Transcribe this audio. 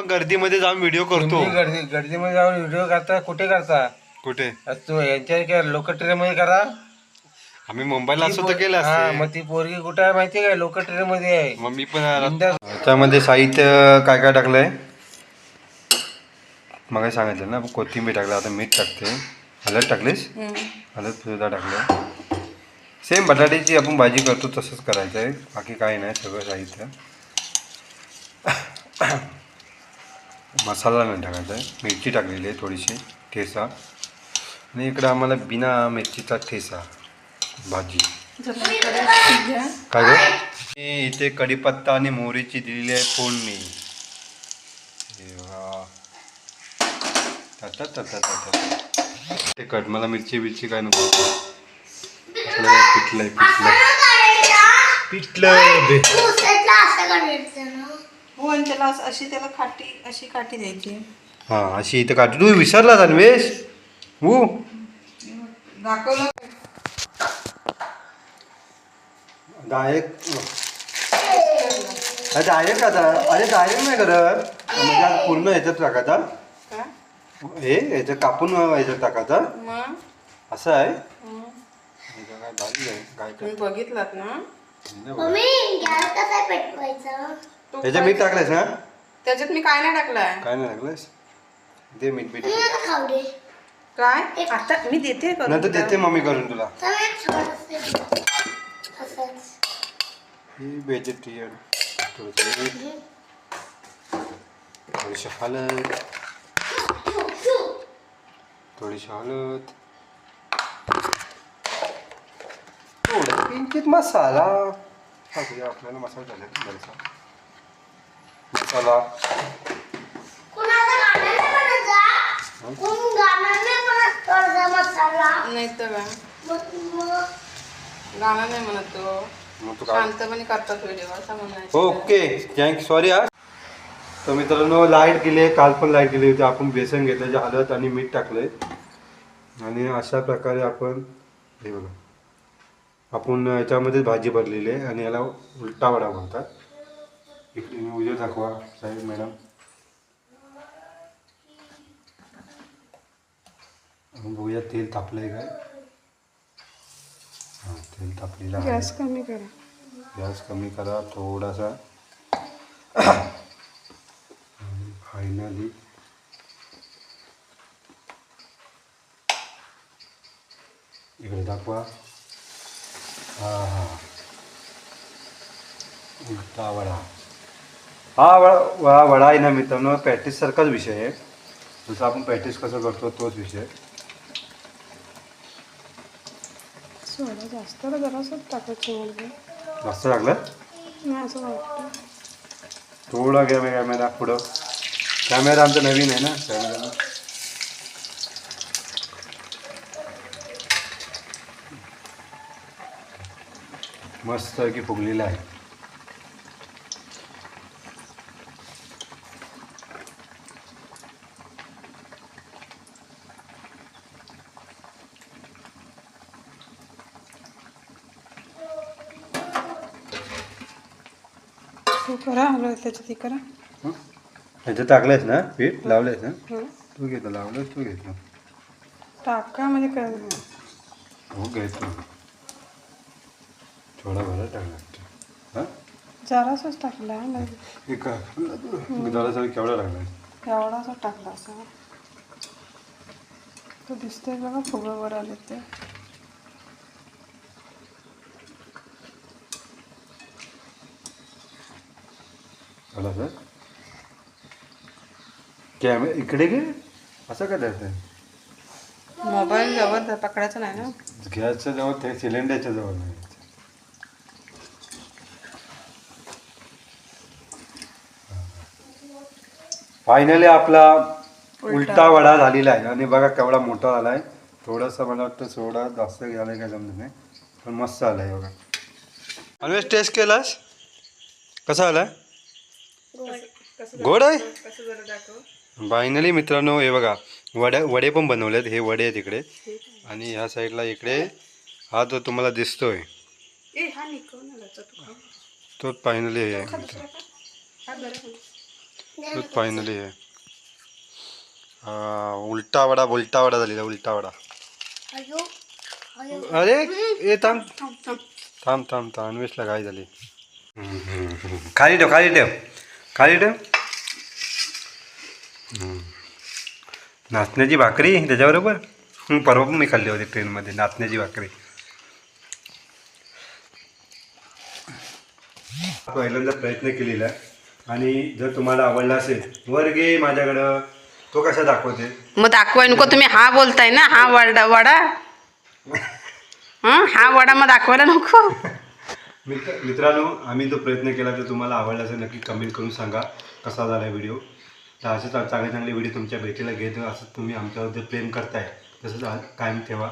पण गर्दीमध्ये जाऊन व्हिडिओ करतो. तुम्ही गर्दी गर्दीमध्ये जाऊन व्हिडिओ करता कुठे करता? कुठे? तू यांच्या लोक ट्रेन मध्ये करा. आम्ही मुंबईला असतो तर केलं हा असते. मग ती पोरगी कुठे आहे माहिती काय? लोक ट्रेन मध्ये आहे. मग मी पण आला- बिनधास्त. त्यामध्ये साहित्य काय काय टाकलंय? मग सांगितलं ना कोथिंबीर टाकलं आता मीठ टाकते. हळद टाकलीस? हळद सुद्धा टाकलं. सेम बटाट्याची आपण भाजी करतो तसंच करायचं आहे बाकी काही नाही सगळं साहित्य. मसाला नाही टाकायचा आहे. मिरची टाकलेली आहे थोडीशी ठेसा आणि इकडं आम्हाला बिना मिरचीचा ठेसा भाजी. काय? मी इथे कढीपत्ता आणि मोहरीची दिलेली आहे फोडणी. ता कट मला मिरची बिरची काय नको. पिठलं पिठलं बे. हो आणि त्याला असं- अशी त्याला काठी अशी काठी द्यायची. हा अशी इथं काढ तू विसरला अन्वेष हो दाखवलं. डायरेक्ट डायरेक्ट आता? अरे डायरेक्ट नाही करत म्हणजे आता पूर्ण ह्याच्यात टाकायचा का हे ह्याच्यात कापून ह्याच्यात टाकायचा मग? असं आहे? हं. हे काय भाजी आहे. काय तुम्ही बघितलात ना? तो ह्याच्यात मीठ टाकलंयस ना त्याच्यात मी काय नाही टाकलाय. काय नाही टाकलंयस? दे मीठ मीठ. काय? आता मी देते करून नंतर तुला. देते मम्मी करून तुला. ही व्हेजिटेरियन थोडंसं मीठ थोडीशी हळद. थोडीशी हळद. थोडं किंचित मसाला. टाकूया आपल्याला मसाला टाकायचा बरंचसा मसाला. नाही तर गाणं नाही म्हणत तो. मग तू काय? शांतपणे करतात व्हिडिओ असं म्हणायचं. ओके थँक सॉरी हा. तर मित्रांनो लाइट गेली काल पण लाइट गेली होती. आपण बेसन घेतलं जे हळद आणि मीठ टाकलंय. आणि अशा प्रकारे आपण हे बघा. आपण याच्यामध्ये भाजी भरलेली आहे आणि याला उलटा वडा म्हणतात. इकडे उद्या दाखवा साहेब मॅडम. बघूया तेल तापलंय काय? हां तेल तापलेलं आहे. गॅस कमी करा. गॅस कमी करा थोडासा. फायनली इकडे दाखवा. हा हा. उलटा वडा हा वडा हा वडा आहे ना मित्रांनो पॅटीस सारखाच विषय आहे. जसं आपण पॅटीस कसं करतो तोच विषय. सोडा जास्त जरासं टाकायचं म्हणजे जास्त लागलं? नाही असं वाटतं. थोडा कॅमेरा कॅमेरा पुढं. कॅमेरा आमचा नवीन आहे ना कॅमेरा मस्त की फुगलेला आहे. तू करा हलव त्याच्यात हे? करा? ह्याच्यात टाकलंयस ना पीठ लावलंयस ना हं. तू घेतो लावलंयस तू घेतो टाका म्हणजे काय? हो घेतो थोडा बरं टाकला हां? जरासच टाकला नाही एक जरा केवढा लागला? एवढासा टाकला असा. तो दिसतोय बघा फुगं आले ते. झाला सर. कॅमे इकडे घे. असं काय द्यायचं मोबाईल जवळ पकडायचं नाही ना. गॅसच्या जवळ ते सिलेंडरच्या जवळ नाही. फायनली आपला उलटा. वडा झालेला आहे. आणि बघा केवढा मोठा झाला आहे थोडासा मला वाटतं सोडा जास्त घ्यायला काय जमत नाही. पण मस्त आला आहे बघा. अनवेश टेस्ट केलास? कसा आला गोड आहे? कसं जरा दाखव. फायनली मित्रांनो हे बघा वड्या वडे पण बनवलेत हे वडे आहेत इकडे. आणि ह्या साईडला इकडे हा जो तुम्हाला दिसतोय ए हा निकव ना त्याचा तू खा. तो फायनली हे. आहे खा. फायनली आहे हा, उलटा वडा उलटा वडा झालेला उलटा वडा. अरे ए थांब. थांब थांब. थांब अन्वेषला काय झाली. खाली ठेव खाली ठेव. ठेव हम्म. नाचण्याची भाकरी त्याच्याबरोबर परवा पण मी खाल्ली होती ट्रेनमध्ये नाचण्याची भाकरी. पहिल्यांदा प्रयत्न केलेला आणि जर तुम्हाला आवडला असेल वर घे माझ्याकडं. तो कसा दाखवते? मग दाखवाय नको तुम्ही हा बोलताय ना हा वडा वडा. हं हा वडा मग दाखवायला नको. मित्र मित्रांनो आम्ही जो प्रयत्न केला तर तुम्हाला आवडला असेल नक्की कमेंट करून सांगा कसा झाला व्हिडिओ तर असे चांगले चांगले व्हिडिओ तुमच्या भेटीला घेत असं तुम्ही आमच्यावर जे प्रेम करताय तसंच कायम ठेवा.